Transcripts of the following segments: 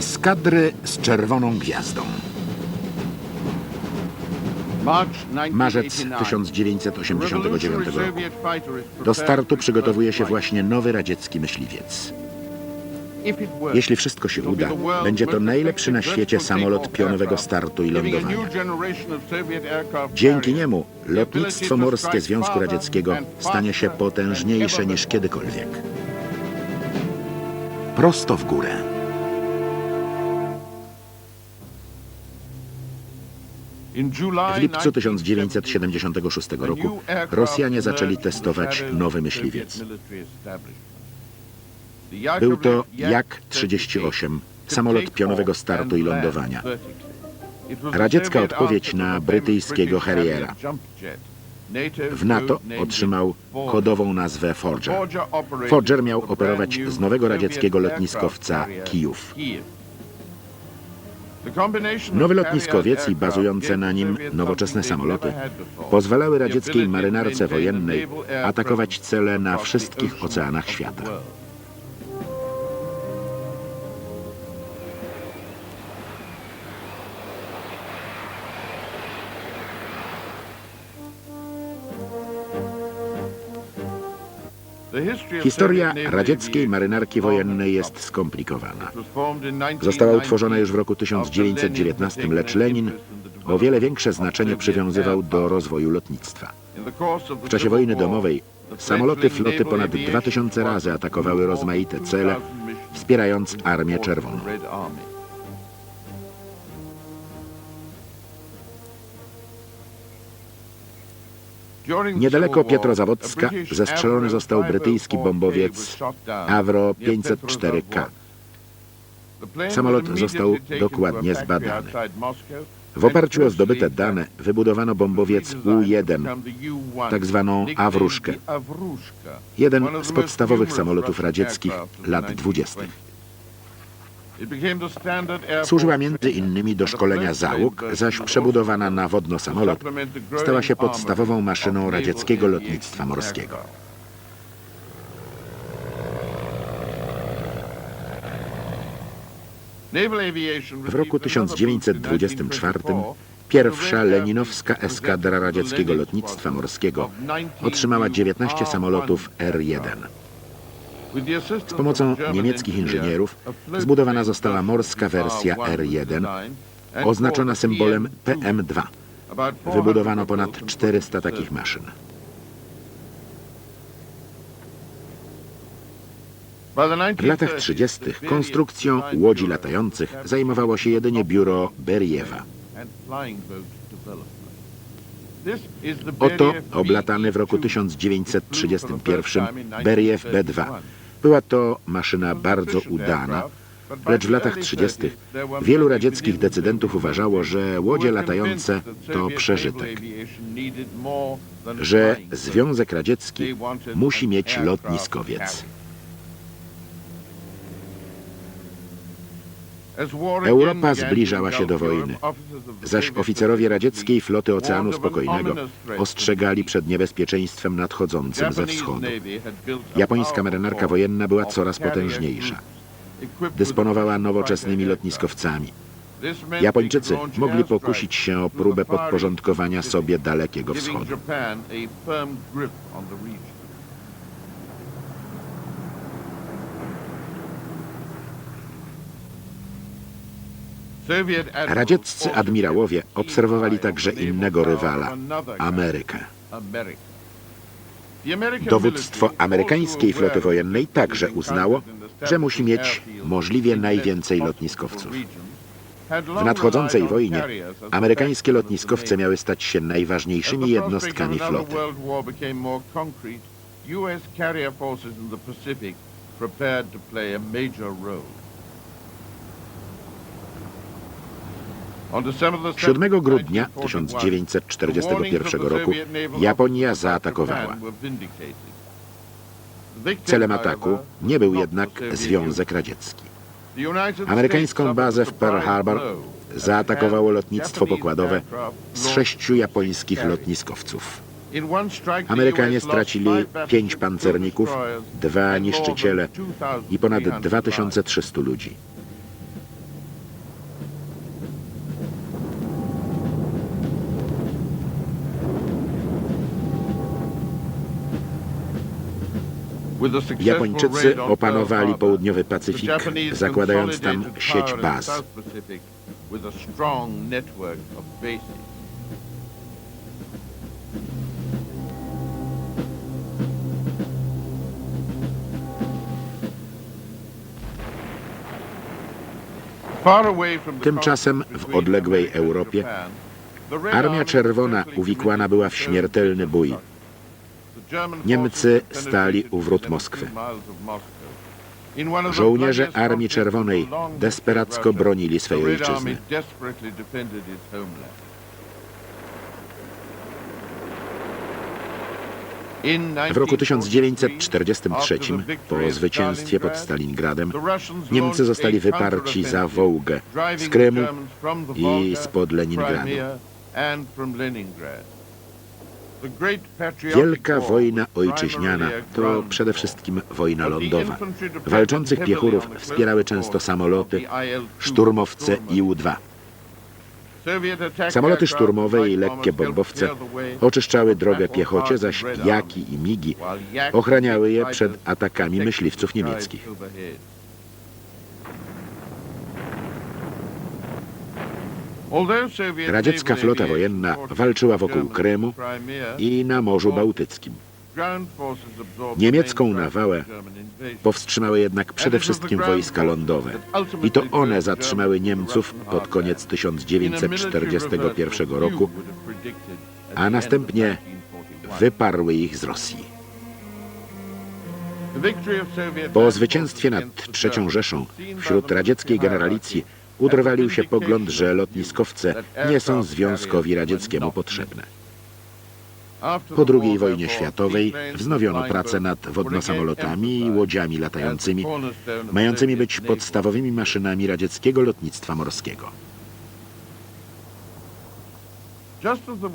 Eskadry z czerwoną gwiazdą. Marzec 1989 roku. Do startu przygotowuje się właśnie nowy radziecki myśliwiec. Jeśli wszystko się uda, będzie to najlepszy na świecie samolot pionowego startu i lądowania. Dzięki niemu lotnictwo morskie Związku Radzieckiego stanie się potężniejsze niż kiedykolwiek. Prosto w górę. W lipcu 1976 roku Rosjanie zaczęli testować nowy myśliwiec. Był to Jak-38, samolot pionowego startu i lądowania. Radziecka odpowiedź na brytyjskiego Harriera. W NATO otrzymał kodową nazwę Forger. Forger miał operować z nowego radzieckiego lotniskowca Kijów. Nowy lotniskowiec i bazujące na nim nowoczesne samoloty pozwalały radzieckiej marynarce wojennej atakować cele na wszystkich oceanach świata. Historia radzieckiej marynarki wojennej jest skomplikowana. Została utworzona już w roku 1919, lecz Lenin o wiele większe znaczenie przywiązywał do rozwoju lotnictwa. W czasie wojny domowej samoloty floty ponad 2000 razy atakowały rozmaite cele, wspierając Armię Czerwoną. Niedaleko Pietrozawodska zestrzelony został brytyjski bombowiec Avro 504K. Samolot został dokładnie zbadany. W oparciu o zdobyte dane wybudowano bombowiec U-1, tak zwaną Awruszkę. Jeden z podstawowych samolotów radzieckich lat 20. Służyła między innymi do szkolenia załóg, zaś przebudowana na wodno-samolot stała się podstawową maszyną radzieckiego lotnictwa morskiego. W roku 1924 pierwsza leninowska eskadra radzieckiego lotnictwa morskiego otrzymała 19 samolotów R-1. Z pomocą niemieckich inżynierów zbudowana została morska wersja R-1 oznaczona symbolem PM-2. Wybudowano ponad 400 takich maszyn. W latach 30. konstrukcją łodzi latających zajmowało się jedynie biuro Beriewa. Oto oblatany w roku 1931 Beriew B-2. Była to maszyna bardzo udana, lecz w latach 30. wielu radzieckich decydentów uważało, że łodzie latające to przeżytek, że Związek Radziecki musi mieć lotniskowiec. Europa zbliżała się do wojny, zaś oficerowie radzieckiej floty Oceanu Spokojnego ostrzegali przed niebezpieczeństwem nadchodzącym ze wschodu. Japońska marynarka wojenna była coraz potężniejsza. Dysponowała nowoczesnymi lotniskowcami. Japończycy mogli pokusić się o próbę podporządkowania sobie Dalekiego Wschodu. Radzieccy admirałowie obserwowali także innego rywala, Amerykę. Dowództwo amerykańskiej floty wojennej także uznało, że musi mieć możliwie najwięcej lotniskowców. W nadchodzącej wojnie amerykańskie lotniskowce miały stać się najważniejszymi jednostkami floty. U.S. carrier forces in the Pacific prepared to play a major role. 7 grudnia 1941 roku Japonia zaatakowała. Celem ataku nie był jednak Związek Radziecki. Amerykańską bazę w Pearl Harbor zaatakowało lotnictwo pokładowe z sześciu japońskich lotniskowców. Amerykanie stracili pięć pancerników, dwa niszczyciele i ponad 2300 ludzi. Japończycy opanowali południowy Pacyfik, zakładając tam sieć baz. Tymczasem w odległej Europie Armia Czerwona uwikłana była w śmiertelny bój. Niemcy stali u wrót Moskwy. 17 miles of Moscow. In one of the Żołnierze Armii Czerwonej desperacko bronili Red ojczyzny. W roku 1943, 1943, after the victory po zwycięstwie pod Stalingrad, Stalingradem, Niemcy zostali wyparci za Wołgę z Krymu i spod Leningradu. Wielka wojna ojczyźniana to przede wszystkim wojna lądowa. Walczących piechurów wspierały często samoloty, the IL-2 szturmowce Stormer. Iu-2. Soviet attack Samoloty szturmowe i lekkie bombowce oczyszczały drogę piechocie, zaś Jaki i Migi ochraniały je przed atakami myśliwców niemieckich. Radziecka flota wojenna walczyła wokół Krymu i na Morzu Bałtyckim. Niemiecką nawałę. Powstrzymały jednak przede wszystkim wojska lądowe. I to one zatrzymały Niemców pod koniec 1941 roku, a następnie wyparły ich z Rosji. Po zwycięstwie nad III Rzeszą wśród radzieckiej generalicji utrwalił się pogląd, że lotniskowce nie są Związkowi Radzieckiemu potrzebne. Po II wojnie światowej wznowiono pracę nad wodnosamolotami i łodziami latającymi, mającymi być podstawowymi maszynami radzieckiego lotnictwa morskiego.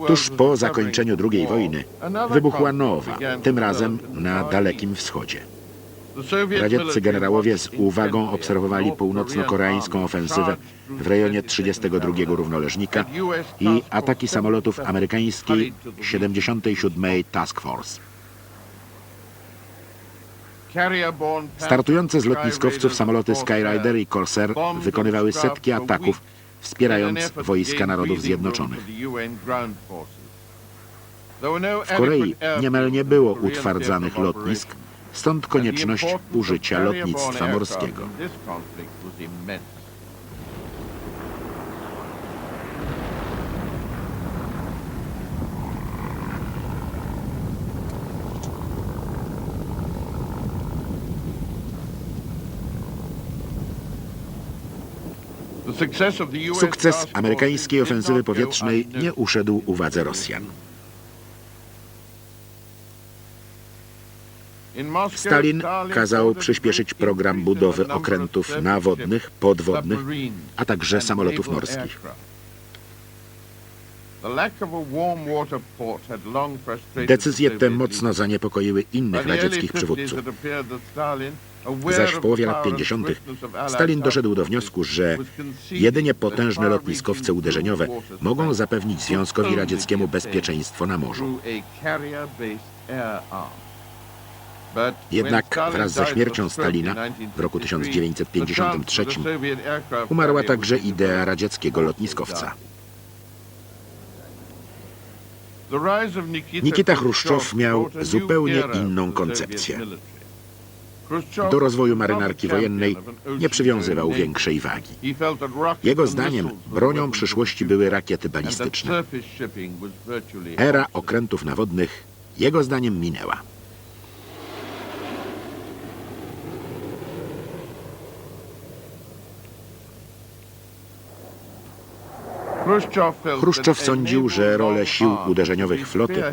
Tuż po zakończeniu II wojny wybuchła nowa, tym razem na Dalekim Wschodzie. Radzieccy generałowie z uwagą obserwowali północno-koreańską ofensywę w rejonie 32 równoleżnika i ataki samolotów amerykańskiej 77. Task Force. Startujące z lotniskowców samoloty Skyrider i Corsair wykonywały setki ataków, wspierając wojska Narodów Zjednoczonych. W Korei niemal nie było utwardzanych lotnisk, stąd konieczność użycia lotnictwa morskiego. Sukces amerykańskiej ofensywy powietrznej nie uszedł uwadze Rosjan. Stalin kazał przyspieszyć program budowy okrętów nawodnych, podwodnych, a także samolotów morskich. Decyzje te mocno zaniepokoiły innych radzieckich przywódców. Zaś w połowie lat 50. Stalin doszedł do wniosku, że jedynie potężne lotniskowce uderzeniowe mogą zapewnić Związkowi Radzieckiemu bezpieczeństwo na morzu. Jednak wraz ze śmiercią Stalina w roku 1953 umarła także idea radzieckiego lotniskowca. Nikita Chruszczow miał zupełnie inną koncepcję. Do rozwoju marynarki wojennej nie przywiązywał większej wagi. Jego zdaniem bronią przyszłości były rakiety balistyczne. Era okrętów nawodnych jego zdaniem minęła. Chruszczow sądził, że rolę sił uderzeniowych floty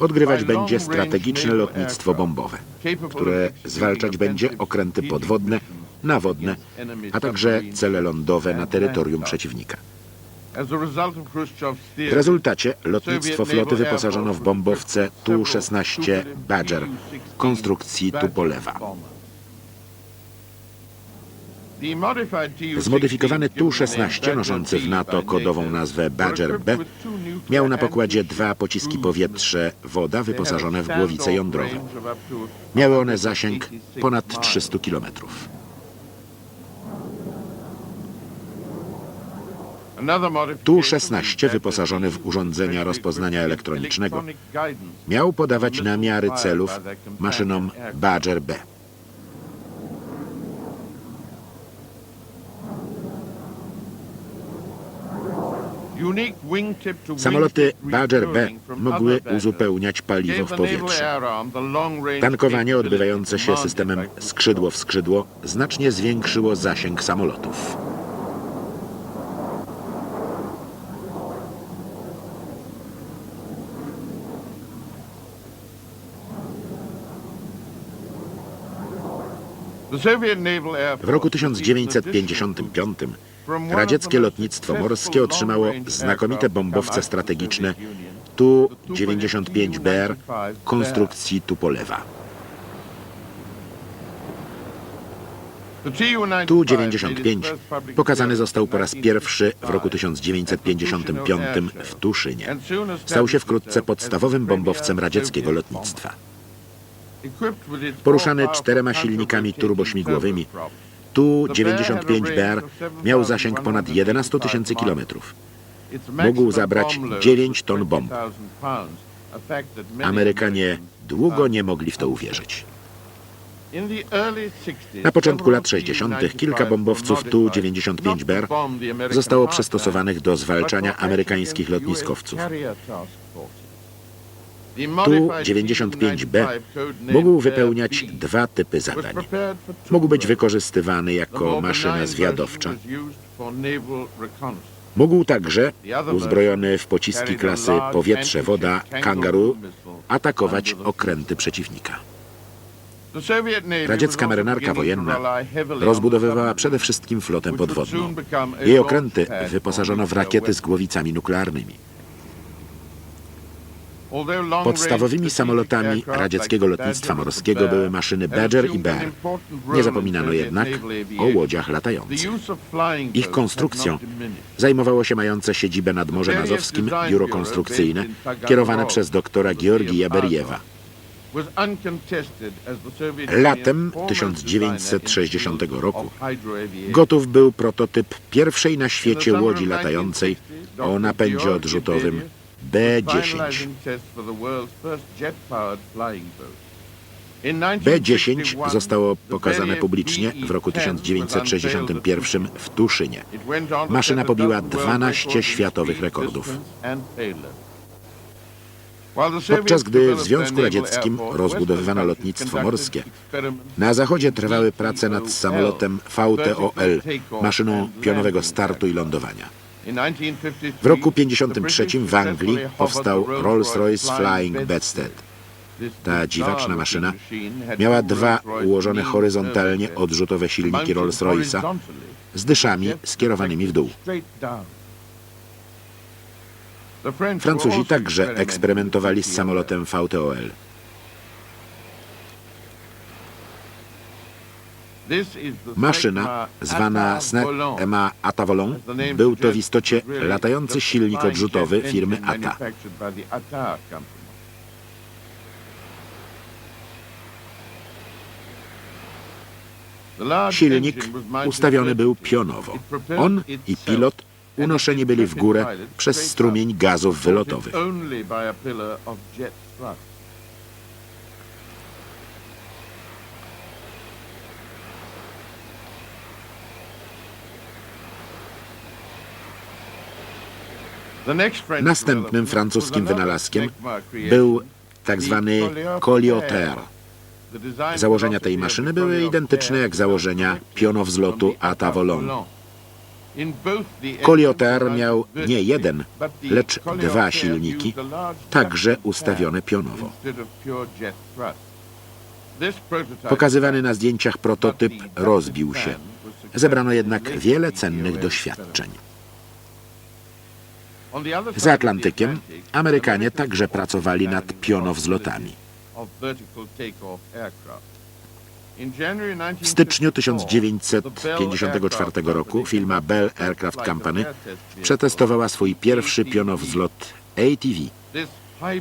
odgrywać będzie strategiczne lotnictwo bombowe, które zwalczać będzie okręty podwodne, nawodne, a także cele lądowe na terytorium przeciwnika. W rezultacie lotnictwo floty wyposażono w bombowce Tu-16 Badger konstrukcji Tupolewa. Zmodyfikowany Tu-16 noszący w NATO kodową nazwę Badger B miał na pokładzie dwa pociski powietrze woda wyposażone w głowice jądrowe. Miały one zasięg ponad 300 kilometrów. Tu-16 wyposażony w urządzenia rozpoznania elektronicznego miał podawać namiary celów maszynom Badger B. Samoloty Badger B mogły uzupełniać paliwo w powietrzu. Tankowanie odbywające się systemem skrzydło w skrzydło znacznie zwiększyło zasięg samolotów. W roku 1955 radzieckie lotnictwo morskie otrzymało znakomite bombowce strategiczne Tu-95BR konstrukcji Tupolewa. Tu-95 pokazany został po raz pierwszy w roku 1955 w Tuszynie. Stał się wkrótce podstawowym bombowcem radzieckiego lotnictwa. Poruszany czterema silnikami turbośmigłowymi, Tu-95BR miał zasięg ponad 11 tysięcy kilometrów. Mógł zabrać 9 ton bomb. Amerykanie długo nie mogli w to uwierzyć. Na początku lat 60. kilka bombowców Tu-95BR zostało przystosowanych do zwalczania amerykańskich lotniskowców. Tu-95B mógł wypełniać dwa typy zadań. Mógł być wykorzystywany jako maszyna zwiadowcza. Mógł także, uzbrojony w pociski klasy powietrze-woda Kangaroo, atakować okręty przeciwnika. Radziecka marynarka wojenna Rozbudowywała przede wszystkim flotę podwodną. Jej okręty wyposażono w rakiety z głowicami nuklearnymi. Podstawowymi samolotami radzieckiego lotnictwa morskiego były maszyny Badger i Bear. Nie zapominano jednak o łodziach latających. Ich konstrukcją zajmowało się mające siedzibę nad Morzem Azowskim biuro konstrukcyjne kierowane przez doktora Georgija Beriewa. Latem 1960 roku Gotów był prototyp pierwszej na świecie łodzi latającej o napędzie odrzutowym B-10. B-10 zostało pokazane publicznie w roku 1961 w Tuszynie. Maszyna pobiła 12 światowych rekordów. Podczas gdy w Związku Radzieckim rozbudowywano lotnictwo morskie, na zachodzie trwały prace nad samolotem VTOL, maszyną pionowego startu i lądowania. W roku 1953 w Anglii powstał Rolls-Royce Flying Bedstead. Ta dziwaczna maszyna miała dwa ułożone horyzontalnie odrzutowe silniki Rolls-Royce'a z dyszami skierowanymi w dół. Francuzi także eksperymentowali z samolotem VTOL. Maszyna, zwana Snet-Ema Atavolon, był to w istocie latający silnik odrzutowy firmy ATA. Silnik ustawiony był pionowo. On i pilot unoszeni byli w górę przez strumień gazów wylotowych. Następnym francuskim wynalazkiem był tak zwany Colioter. Założenia tej maszyny były identyczne jak założenia pionowzlotu Atavolon. Colioter miał nie jeden, lecz dwa silniki, także ustawione pionowo. Pokazywany na zdjęciach prototyp rozbił się. Zebrano jednak wiele cennych doświadczeń. Za Atlantykiem Amerykanie także pracowali nad pionowzlotami. W styczniu 1954 roku firma Bell Aircraft Company przetestowała swój pierwszy pionowzlot ATV.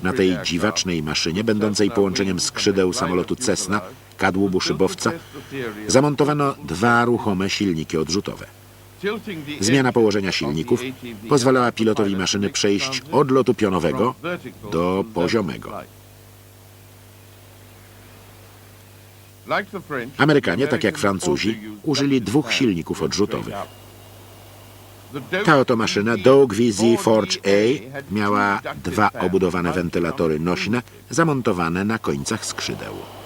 Na tej dziwacznej maszynie, będącej połączeniem skrzydeł samolotu Cessna, kadłubu szybowca, zamontowano dwa ruchome silniki odrzutowe. Zmiana położenia silników pozwalała pilotowi maszyny przejść od lotu pionowego do poziomego. Amerykanie, tak jak Francuzi, użyli dwóch silników odrzutowych. Ta oto maszyna Doug VZ Forge A miała dwa obudowane wentylatory nośne zamontowane na końcach skrzydeł.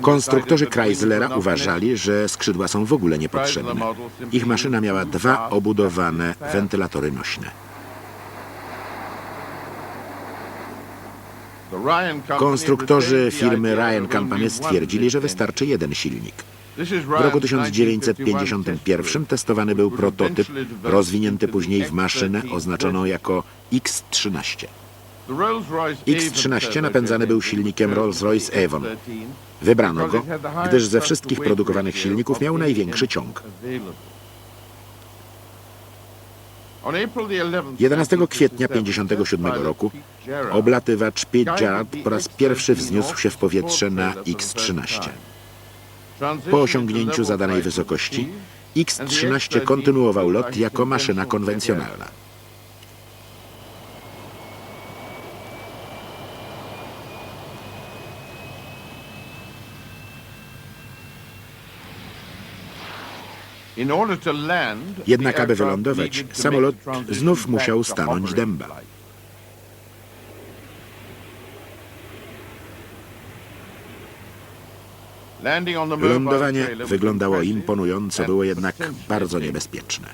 Konstruktorzy Chryslera uważali, że skrzydła są w ogóle niepotrzebne. Ich maszyna miała dwa obudowane wentylatory nośne. Konstruktorzy firmy Ryan Company stwierdzili, że wystarczy jeden silnik. W roku 1951 testowany był prototyp, rozwinięty później w maszynę oznaczoną jako X-13. X-13 napędzany był silnikiem Rolls-Royce Avon. Wybrano go, gdyż ze wszystkich produkowanych silników miał największy ciąg. 11 kwietnia 1957 roku oblatywacz Jarrett po raz pierwszy wzniósł się w powietrze na X-13. Po osiągnięciu zadanej wysokości X-13 kontynuował lot jako maszyna konwencjonalna. Jednak aby wylądować, samolot znów musiał stanąć dęba. Lądowanie wyglądało imponująco, było jednak bardzo niebezpieczne.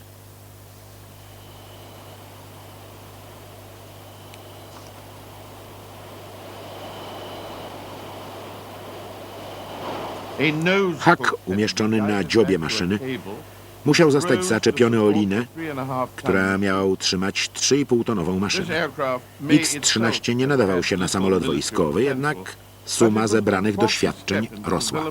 Hak umieszczony na dziobie maszyny musiał zostać zaczepiony o linę, która miała utrzymać 3,5-tonową maszynę. X-13 nie nadawał się na samolot wojskowy, jednak suma zebranych doświadczeń rosła.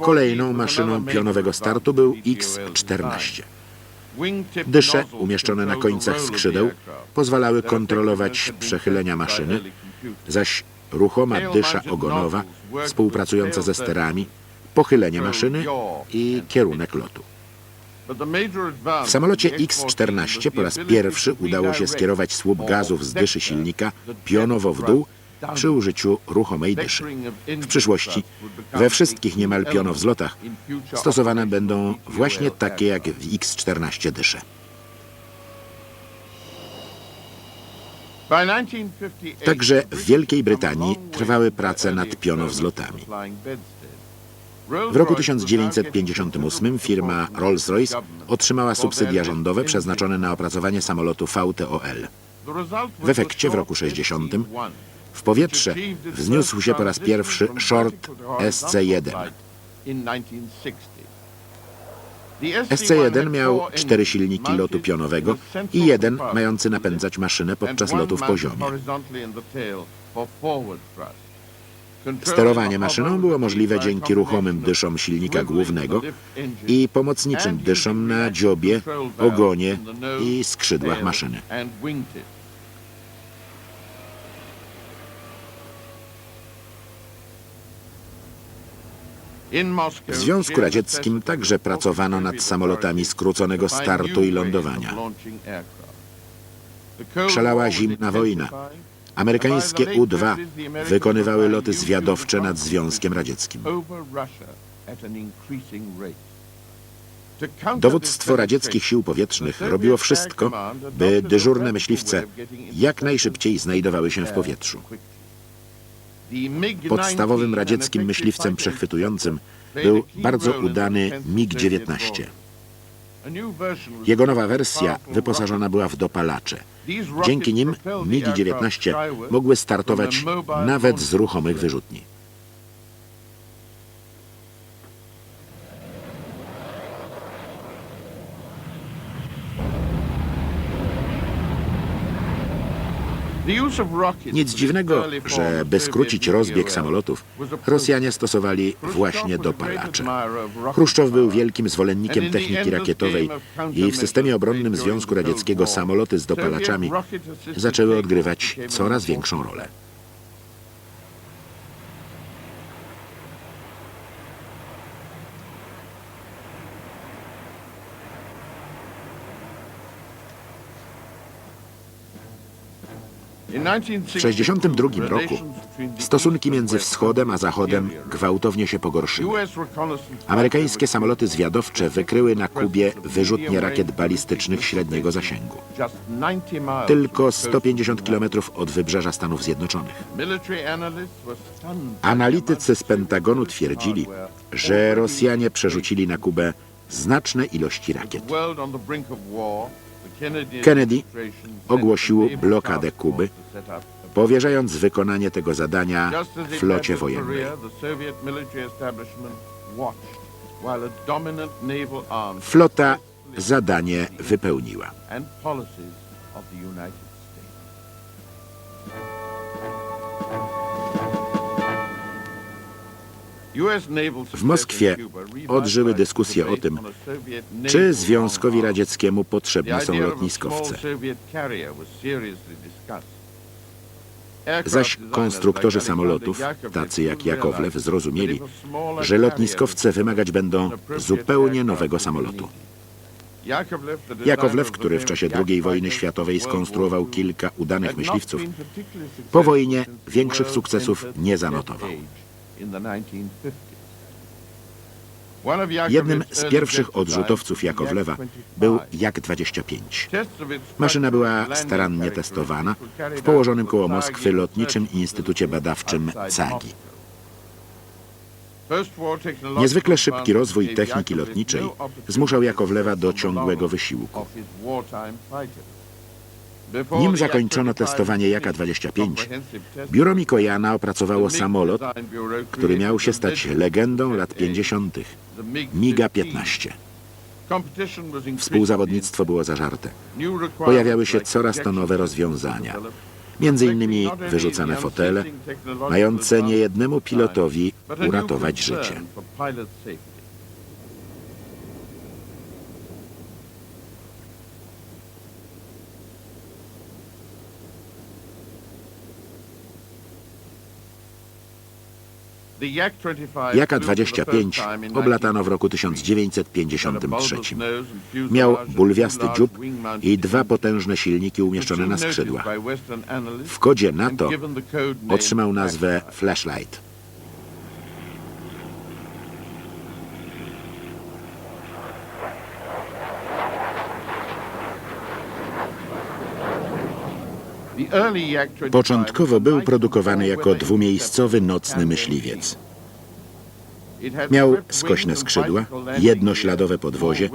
Kolejną maszyną pionowego startu był X-14. Dysze umieszczone na końcach skrzydeł pozwalały kontrolować przechylenia maszyny, zaś ruchoma dysza ogonowa współpracująca ze sterami, pochylenie maszyny i kierunek lotu. W samolocie X-14 po raz pierwszy udało się skierować słup gazów z dyszy silnika pionowo w dół przy użyciu ruchomej dyszy. W przyszłości we wszystkich niemal pionowzlotach stosowane będą właśnie takie jak w X-14 dysze. Także w Wielkiej Brytanii trwały prace nad pionowzlotami. W roku 1958 firma Rolls-Royce otrzymała subsydia rządowe przeznaczone na opracowanie samolotu VTOL. W efekcie w roku 60 w powietrze wzniósł się po raz pierwszy Short SC-1. SC-1 miał cztery silniki lotu pionowego i jeden mający napędzać maszynę podczas lotu w poziomie. Sterowanie maszyną było możliwe dzięki ruchomym dyszom silnika głównego i pomocniczym dyszom na dziobie, ogonie i skrzydłach maszyny. W Związku Radzieckim także pracowano nad samolotami skróconego startu i lądowania. Szalała zimna wojna. Amerykańskie U-2 wykonywały loty zwiadowcze nad Związkiem Radzieckim. Dowództwo radzieckich sił powietrznych robiło wszystko, by dyżurne myśliwce jak najszybciej znajdowały się w powietrzu. Podstawowym radzieckim myśliwcem przechwytującym był bardzo udany MiG-19. Jego nowa wersja wyposażona była w dopalacze. Dzięki nim MiG-19 mogły startować nawet z ruchomych wyrzutni. Nic dziwnego, że by skrócić rozbieg samolotów, Rosjanie stosowali właśnie dopalacze. Chruszczow był wielkim zwolennikiem techniki rakietowej i w systemie obronnym Związku Radzieckiego samoloty z dopalaczami zaczęły odgrywać coraz większą rolę. W 1962 roku stosunki między wschodem a zachodem gwałtownie się pogorszyły. Amerykańskie samoloty zwiadowcze wykryły na Kubie wyrzutnie rakiet balistycznych średniego zasięgu. Tylko 150 km od wybrzeża Stanów Zjednoczonych. Analitycy z Pentagonu twierdzili, że Rosjanie przerzucili na Kubę znaczne ilości rakiet. Kennedy ogłosił blokadę Kuby, powierzając wykonanie tego zadania flocie wojennej. Flota zadanie wypełniła. W Moskwie odżyły dyskusje o tym, czy Związkowi Radzieckiemu potrzebne są lotniskowce. Zaś konstruktorzy samolotów, tacy jak Jakowlew, zrozumieli, że lotniskowce wymagać będą zupełnie nowego samolotu. Jakowlew, który w czasie II wojny światowej skonstruował kilka udanych myśliwców, po wojnie większych sukcesów nie zanotował. Jednym z pierwszych odrzutowców Jakowlewa był Jak-25. Maszyna była starannie testowana w położonym koło Moskwy Lotniczym Instytucie Badawczym CAGI. Niezwykle szybki rozwój techniki lotniczej zmuszał Jakowlewa do ciągłego wysiłku. Nim zakończono testowanie Jaka-25, biuro Mikojana opracowało samolot, który miał się stać legendą lat 50. MiGa-15. Współzawodnictwo było zażarte. Pojawiały się coraz to nowe rozwiązania. Między innymi wyrzucane fotele, mające niejednemu pilotowi uratować życie. Jaka-25 oblatano w roku 1953. Miał bulwiasty dziób i dwa potężne silniki umieszczone na skrzydłach. W kodzie NATO otrzymał nazwę Flashlight. Początkowo był produkowany jako dwumiejscowy nocny myśliwiec. Miał skośne skrzydła, jednośladowe podwozie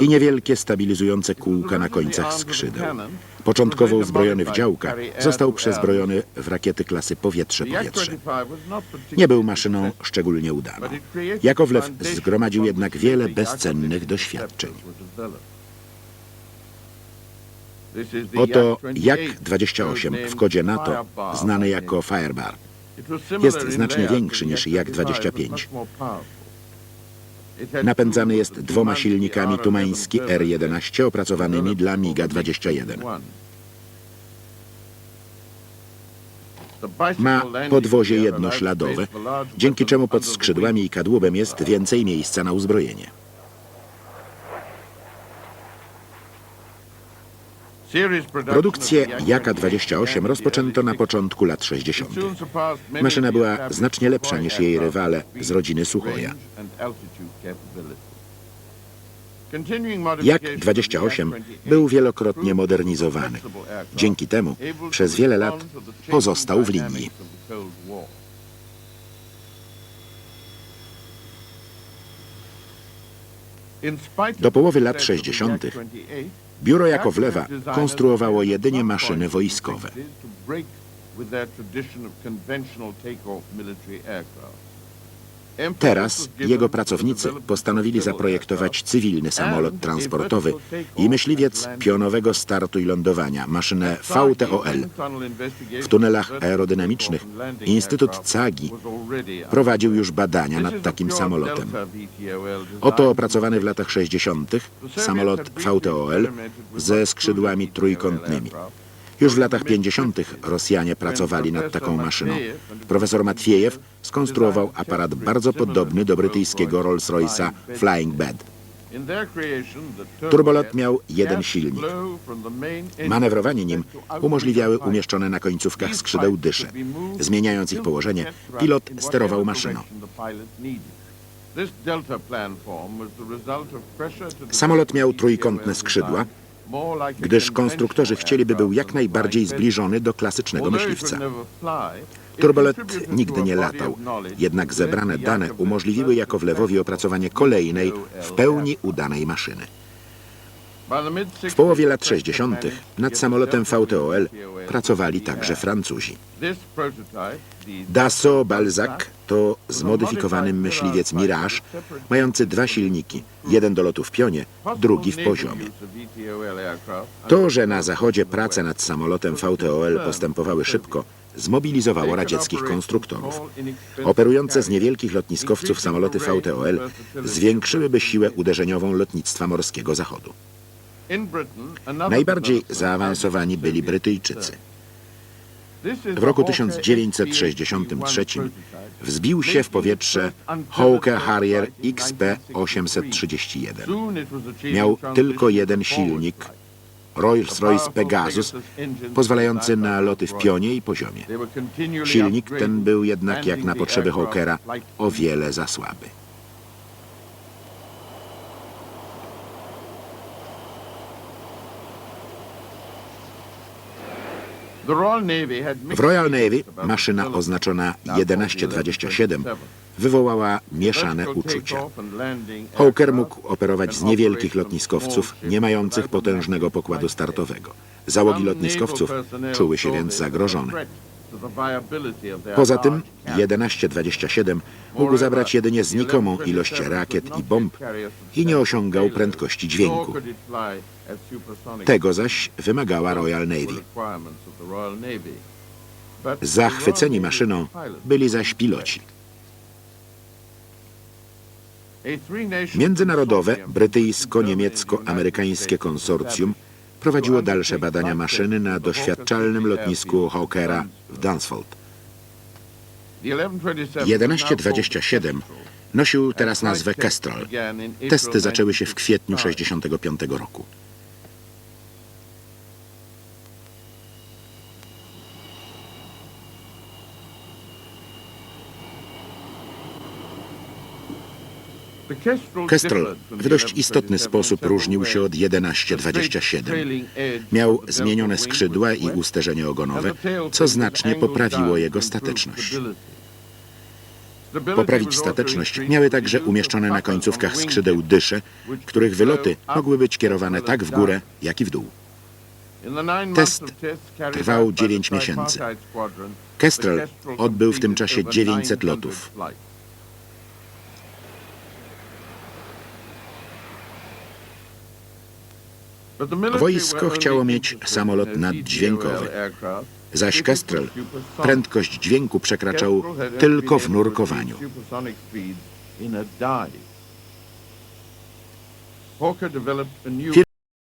i niewielkie stabilizujące kółka na końcach skrzydeł. Początkowo uzbrojony w działka, został przezbrojony w rakiety klasy powietrze-powietrze. Nie był maszyną szczególnie udaną. Jakowlew zgromadził jednak wiele bezcennych doświadczeń. Oto Jak-28 w kodzie NATO, znany jako Firebar. Jest znacznie większy niż Jak-25. Napędzany jest dwoma silnikami tumański R-11 opracowanymi dla MiGa-21. Ma podwozie jednośladowe, dzięki czemu pod skrzydłami i kadłubem jest więcej miejsca na uzbrojenie. Produkcję Jaka-28 rozpoczęto na początku lat 60. Maszyna była znacznie lepsza niż jej rywale z rodziny Suchoja. Jak-28 był wielokrotnie modernizowany. Dzięki temu przez wiele lat pozostał w linii. Do połowy lat 60. biuro Jakowlewa konstruowało jedynie maszyny wojskowe. Teraz jego pracownicy postanowili zaprojektować cywilny samolot transportowy i myśliwiec pionowego startu i lądowania, maszynę VTOL. W tunelach aerodynamicznych Instytut CAGI prowadził już badania nad takim samolotem. Oto opracowany w latach 60. samolot VTOL ze skrzydłami trójkątnymi. Już w latach 50. Rosjanie pracowali nad taką maszyną. Profesor Matwiejew skonstruował aparat bardzo podobny do brytyjskiego Rolls-Royce'a Flying Bed. Turbolot miał jeden silnik. Manewrowanie nim umożliwiały umieszczone na końcówkach skrzydeł dysze. Zmieniając ich położenie, pilot sterował maszyną. Samolot miał trójkątne skrzydła, gdyż konstruktorzy chcieli, by był jak najbardziej zbliżony do klasycznego myśliwca. Turbolet nigdy nie latał, jednak zebrane dane umożliwiły Jakowlewowi opracowanie kolejnej, w pełni udanej maszyny. W połowie lat 60. nad samolotem VTOL pracowali także Francuzi. Dassault Balzac to zmodyfikowany myśliwiec Mirage, mający dwa silniki, jeden do lotu w pionie, drugi w poziomie. To, że na zachodzie prace nad samolotem VTOL postępowały szybko, zmobilizowało radzieckich konstruktorów. Operujące z niewielkich lotniskowców samoloty VTOL zwiększyłyby siłę uderzeniową lotnictwa morskiego Zachodu. Najbardziej zaawansowani byli Brytyjczycy. W roku 1963 wzbił się w powietrze Hawker Harrier XP-831. Miał tylko jeden silnik, Rolls-Royce Pegasus, pozwalający na loty w pionie i poziomie. Silnik ten był jednak, jak na potrzeby Hawkera, o wiele za słaby. W Royal Navy maszyna oznaczona 1127 wywołała mieszane uczucia. Hawker mógł operować z niewielkich lotniskowców, nie mających potężnego pokładu startowego. Załogi lotniskowców czuły się więc zagrożone. Poza tym 1127 mógł zabrać jedynie znikomą ilość rakiet i bomb i nie osiągał prędkości dźwięku. Tego zaś wymagała Royal Navy. Zachwyceni maszyną byli zaś piloci. Międzynarodowe brytyjsko-niemiecko-amerykańskie konsorcjum prowadziło dalsze badania maszyny na doświadczalnym lotnisku Hawkera w Dunsfold. 1127 nosił teraz nazwę Kestrel. Testy zaczęły się w kwietniu 1965 roku. Kestrel w dość istotny sposób różnił się od 1127. Miał zmienione skrzydła i usterzenie ogonowe, co znacznie poprawiło jego stateczność. Poprawić stateczność miały także umieszczone na końcówkach skrzydeł dysze, których wyloty mogły być kierowane tak w górę, jak i w dół. Test trwał 9 miesięcy. Kestrel odbył w tym czasie 900 lotów. Wojsko chciało mieć samolot naddźwiękowy, zaś Kestrel prędkość dźwięku przekraczał tylko w nurkowaniu. Firma